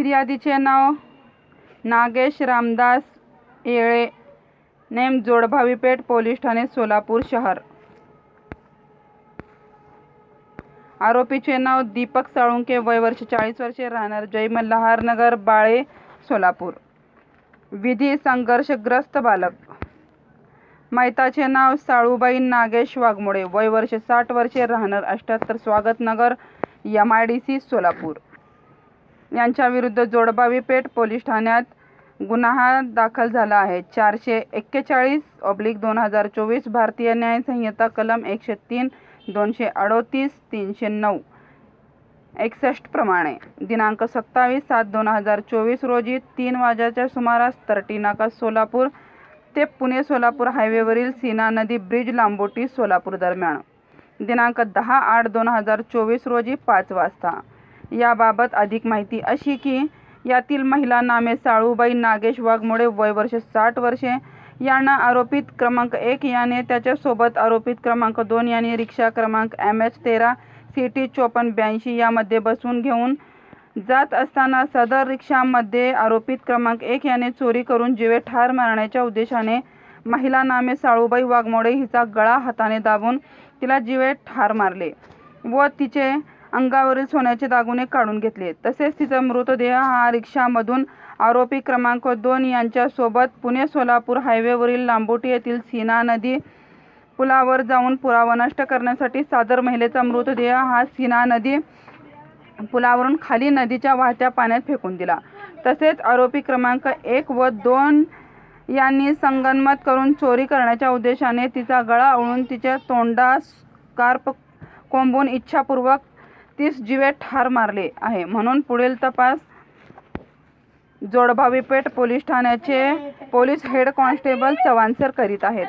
फिर्यादीचे नाव? नागेश रामदास येळे नेम जोडभावी पेठ पोलीस ठाणे सोलापूर शहर. आरोपीचे नाव दीपक साळुंके वय वर्ष चाळीस वर्षे राहणार जय मल्हार नगर बाळे सोलापूर. विधी संघर्षग्रस्त बालक. मैताचे नाव साळूबाई नागेश वाघमोडे वय वर्ष साठ वर्षे राहणार अठ्ठ्याहत्तर Swagat Nagar M I D C Solapur. यांच्याविरुद्ध जोडबावी पेठ पोलीस ठाण्यात गुन्हा दाखल झाला आहे. चारशे एक्केचाळीस ऑब्लिक दोन हजार चोवीस भारतीय न्यायसंहिता कलम एकशे तीन दोनशे अडोतीस तीनशे नऊ. एकसष्ट प्रमाणे. दिनांक सत्तावीस सात दोन हजार चोवीस रोजी तीन वाजाच्या सुमारास तर्टी नाका सोलापूर ते पुणे सोलापूर हायवेवरील सीना नदी ब्रिज लांबोटी सोलापूर दरम्यान. दिनांक दहा आठ दोन हजार चोवीस रोजी पाच वाजता. याबाबत अधिक माहिती अशी की यातील महिला नामे साळूबाई नागेश वाघमोडे वय वर्ष साठ वर्षे. यांना आरोपित क्रमांक एक याने त्याच्यासोबत आरोपित क्रमांक दोन याने रिक्षा क्रमांक एम एच तेरा सी टी चोपन्न ब्याऐंशी यामध्ये बसवून घेऊन जात असताना सदर रिक्षामध्ये आरोपित क्रमांक एक याने चोरी करून जीवे ठार मारण्याच्या उद्देशाने महिला नामे साळूबाई वाघमोडे हिचा गळा हाताने दाबून तिला जीवे ठार मारले व तिचे अंगावरील सोन्याचे दागिने काढून घेतले. तसेच तिचा मृतदेह हा रिक्षामधून आरोपी क्रमांक दोन यांच्यासोबत पुणे सोलापूर हायवेवरील लांबोटी येथील सीना नदी पुलावर जाऊन पुरावा नष्ट करण्यासाठी सादर महिलेचा मृतदेह हा सीना नदी पुलावरून खाली नदीच्या वाहत्या पाण्यात फेकून दिला. तसेच आरोपी क्रमांक एक व दोन यांनी संगनमत करून चोरी करण्याच्या उद्देशाने तिचा गळा ओळून तिच्या तोंडास कार्प कोंबून इच्छापूर्वक तीस जीवे ठार मारले आहे. म्हणून पुढील तपास जोडभावीपेठ पोलीस ठाण्याचे police head constable Chavan sir करीत आहेत.